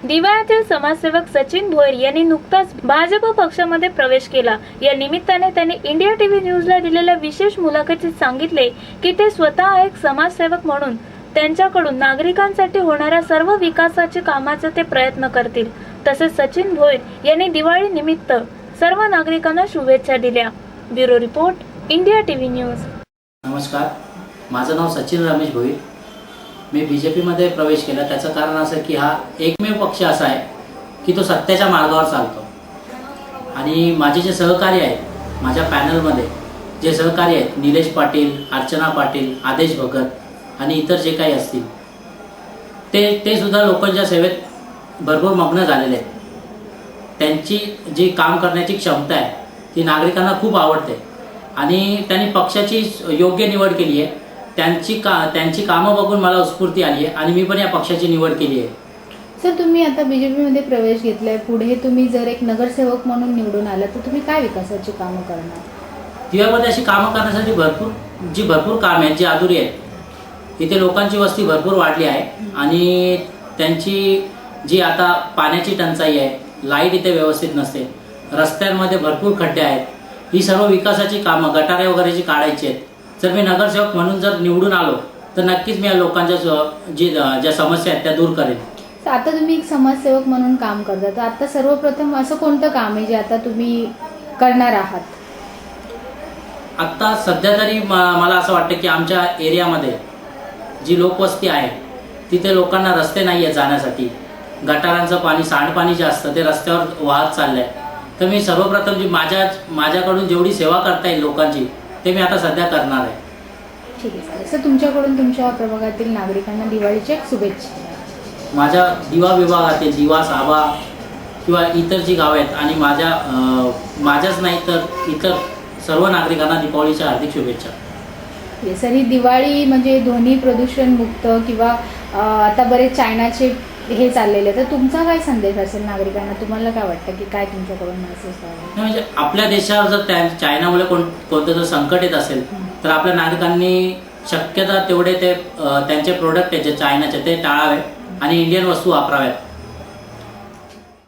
दिवाळ्यातील समाजसेवक सचिन भोयर यांनी नुकताच भाजप पक्षामध्ये प्रवेश केला. या निमित्ताने त्यांनी इंडिया टीव्ही न्यूजला दिलेल्या विशेष मुलाखतीत सांगितले की ते स्वतः एक समाजसेवक म्हणून त्यांच्याकडून नागरिकांसाठी होणाऱ्या सर्व विकासाचे कामाचे ते प्रयत्न करतील. तसेच सचिन भोयर यांनी दिवाळी निमित्त सर्व नागरिकांना शुभेच्छा दिल्या. Bureau report India TV news. नमस्कार. माझं नाव सचिन रमेश भोईर. मी बी जे पीमध्ये प्रवेश केला. त्याचं कारण असं की हा एकमेव पक्ष असा आहे की तो सत्याच्या मार्गावर चालतो. आणि माझे जे सहकारी आहेत माझ्या पॅनलमध्ये जे सहकारी आहेत निलेश पाटील अर्चना पाटील आदेश भगत आणि इतर जे काही असतील ते ते सुद्धा लोकांच्या सेवेत भरपूर मग्न झालेले आहेत. त्यांची जी काम करण्याची क्षमता आहे ती नागरिकांना खूप आवडते. आणि त्यांनी पक्षाची योग्य निवड केली आहे. त्यांची का त्यांची कामं बघून मला उत्स्फूर्ती आली आहे आणि मी पण या पक्षाची निवड केली आहे सर तुम्ही आता बीजेपी मध्ये प्रवेश घेतलाय. पुढे तुम्ही जर एक नगरसेवक म्हणून निवडून आला तर तुम्ही काय विकासाची कामं करणार? दिव्यामध्ये अशी कामं करण्यासाठी भरपूर जी भरपूर कामे आहेत जी अधुरी आहेत इथे लोकांची वस्ती भरपूर वाढली आहे आणि त्यांची जी आता पाण्याची टंचाई आहे लाइट इथे व्यवस्थित नसते रस्त्यांमध्ये भरपूर खड्डे आहेत ही सर्व विकासाची कामं गटारे वगैरे जी काढायची आहेत जर मी नगरसेवक म्हणून जर निवडून आलो तर नक्कीच मी या लोकांच्या ज- जी ज्या समस्या आहेत त्या दूर करेन. आता तुम्ही एक समाजसेवक म्हणून काम करता. तर आता सर्वप्रथम असं कोणतं काम आहे जे आता तुम्ही करणार आहात? आत्ता सध्या तरी मला असं वाटतं की आमच्या एरियामध्ये जी लोकवस्ती आहे तिथे लोकांना रस्ते नाही आहेत जाण्यासाठी. गटारांचं पाणी सांडपाणी जे असतं ते रस्त्यावर वाहत चाललं आहे तर मी सर्वप्रथम जी माझ्या माझ्याकडून जेवढी सेवा करता येईल लोकांची ते मी आता सध्या करणार आहे. ठीक आहे सर सर तुमच्याकडून तुमच्या प्रभागातील नागरिकांना दिवाळीच्या शुभेच्छा. माझ्या दिवा विभागातील दिवा साबा किंवा इतर जी गावं आहेत आणि माझ्या अं, माझ्याच नाही तर इतर सर्व नागरिकांना दीपावलीच्या हार्दिक शुभेच्छा. सर ही दिवाळी म्हणजे ध्वनी प्रदूषण मुक्त किंवा अं, आता बरेच चायनाचे हे चाललेले तर तुमचा काय संदेश असेल नागरिकांना? तुम्हाला काय वाटतं की काय तुमच्याकडून मेसेज द्यावा? म्हणजे आपल्या देशावर जर त्या चायनामुळे कोण कोणतं जर संकट येत असेल तर आपल्या नागरिकांनी शक्यता तेवढे ते त्यांचे प्रोडक्ट आहेत जे चायनाचे ते टाळावे आणि इंडियन वस्तू वापराव्यात.